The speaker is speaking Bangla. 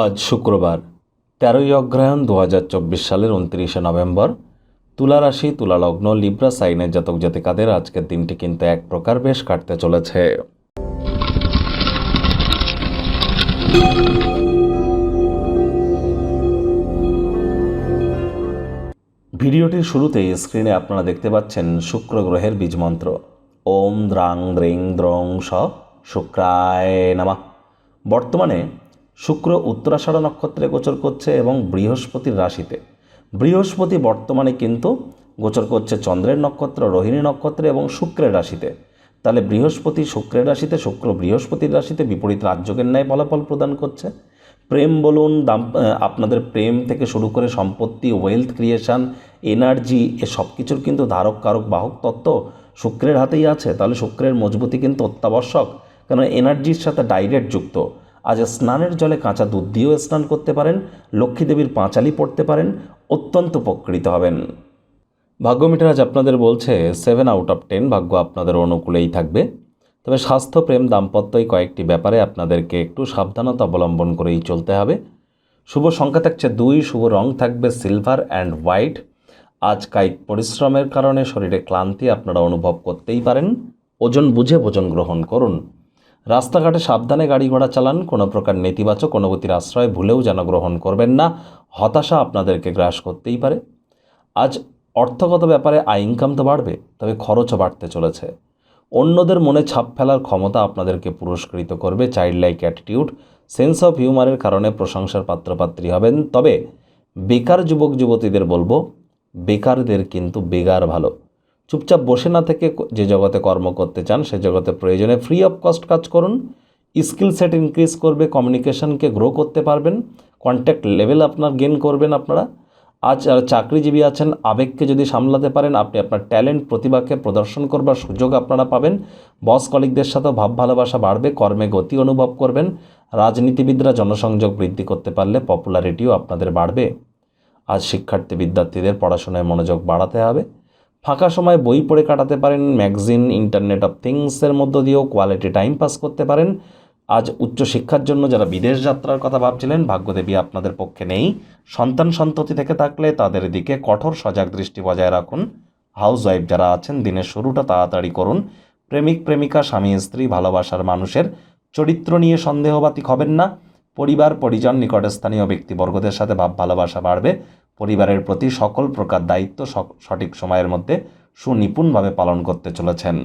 আজ শুক্রবার, তেরোই অগ্রহায়ণ দু হাজার চব্বিশ সালের উনত্রিশে নভেম্বর। তুলা রাশি, তুলা লগ্ন, লিব্রা সাইনের জাতক জাতিকাদের আজকের দিনটি কিন্তু এক প্রকার বেশ কাটতে চলেছে। ভিডিওটির শুরুতেই স্ক্রিনে আপনারা দেখতে পাচ্ছেন শুক্র গ্রহের বীজমন্ত্র ওম দ্রাং দ্রিং দ্রং স শুক্রায় নামা। বর্তমানে শুক্র উত্তরাষাঢ় নক্ষত্রে গোচর করছে এবং বৃহস্পতির রাশিতে। বৃহস্পতি বর্তমানে কিন্তু গোচর করছে চন্দ্রের নক্ষত্র, রোহিণী নক্ষত্রে এবং শুক্রের রাশিতে। তাহলে বৃহস্পতি শুক্রের রাশিতে, শুক্র বৃহস্পতির রাশিতে বিপরীত রাজ্যকের ন্যায় ফলাফল প্রদান করছে। প্রেম বলুন, দাম আপনাদের প্রেম থেকে শুরু করে সম্পত্তি ওয়েলথ ক্রিয়েশন এনার্জি এ সব কিছুর কিন্তু ধারক কারক বাহক তত্ত্ব শুক্রের হাতেই আছে। তাহলে শুক্রের মজবুতি কিন্তু অত্যাবশ্যক কারণ এনার্জির সাথে ডাইরেক্ট যুক্ত। আজ স্নানের জলে কাঁচা দুধ দিয়েও স্নান করতে পারেন, লক্ষ্মী দেবীর পাঁচালি পড়তে পারেন, অত্যন্ত উপকৃত হবেন। ভাগ্য মিটার আজ আপনাদের বলছে সেভেন আউট অফ টেন ভাগ্য আপনাদের অনুকূলেই থাকবে। তবে স্বাস্থ্য, প্রেম, দাম্পত্য কয়েকটি ব্যাপারে আপনাদেরকে একটু সাবধানতা অবলম্বন করেই চলতে হবে। শুভ সংখ্যা থাকছে দুই, শুভ রং থাকবে সিলভার অ্যান্ড হোয়াইট আজ কায়িক পরিশ্রমের কারণে শরীরে ক্লান্তি আপনারা অনুভব করতেই পারেন। ওজন বুঝে ভোজন গ্রহণ করুন। রাস্তাঘাটে সাবধানে গাড়ি ঘোড়া চালান, কোনো প্রকার নেতিবাচক অনুভূতির আশ্রয় ভুলেও যেন গ্রহণ করবেন না। হতাশা আপনাদেরকে গ্রাস করতেই পারে। আজ অর্থগত ব্যাপারে আয় ইনকাম তো বাড়বে, তবে খরচও বাড়তে চলেছে। অন্যদের মনে ছাপ ফেলার ক্ষমতা আপনাদেরকে পুরস্কৃত করবে child like attitude sense of হিউমারের কারণে প্রশংসার পাত্রপাত্রী হবেন। তবে বেকার যুবক যুবতীদের বলব, বেকারদের কিন্তু বেগার ভালো। চুপচাপ বসে না থেকে যে জগতে কর্ম করতে চান, সে জগতে প্রয়োজনে ফ্রি অফ কস্ট কাজ করুন। স্কিল সেট ইনক্রিজ করবে কমিউনিকেশনকে গ্রো করতে পারবেন। কন্ট্যাক্ট লেভেল আপনার গেন করবেন আপনারা। আজ চাকরিজীবী আছেন, আবেগকে যদি সামলাতে পারেন, আপনি আপনার ট্যালেন্ট প্রতিভাকে প্রদর্শন করবার সুযোগ আপনারা পাবেন। বস কলিকদের সাথে ভাব ভালোবাসা বাড়বে, কর্মে গতি অনুভব করবেন। রাজনীতিবিদরা জনসংযোগ বৃদ্ধি করতে পারলে পপুলারিটিও আপনাদের বাড়বে। আজ শিক্ষার্থী বিদ্যার্থীদের পড়াশোনায় মনোযোগ বাড়াতে হবে। ফাঁকা সময় বই পড়ে কাটাতে পারেন, ম্যাগজিন, ইন্টারনেট অফ থিংসের মধ্য দিয়েও কোয়ালিটি টাইম পাস করতে পারেন। আজ উচ্চশিক্ষার জন্য যারা বিদেশ যাত্রার কথা ভাবছিলেন, ভাগ্যদেবী আপনাদের পক্ষে নেই। সন্তান সন্ততি থেকে থাকলে তাদের দিকে কঠোর সজাগ দৃষ্টি বজায় রাখুন। হাউস ওয়াইফ যারা আছেন, দিনের শুরুটা তাড়াতাড়ি করুন। প্রেমিক, প্রেমিকা, স্বামী, স্ত্রী, ভালোবাসার মানুষের চরিত্র নিয়ে সন্দেহবাতিক হবেন না। পরিবার, পরিজন, নিকটস্থানীয় ব্যক্তিবর্গদের সাথে ভাব ভালোবাসা বাড়বে। পরিবারের প্রতি সকল প্রকার দায়িত্ব সঠিক সময়ের মধ্যে সুনিপুণভাবে পালন করতে চলেছেন।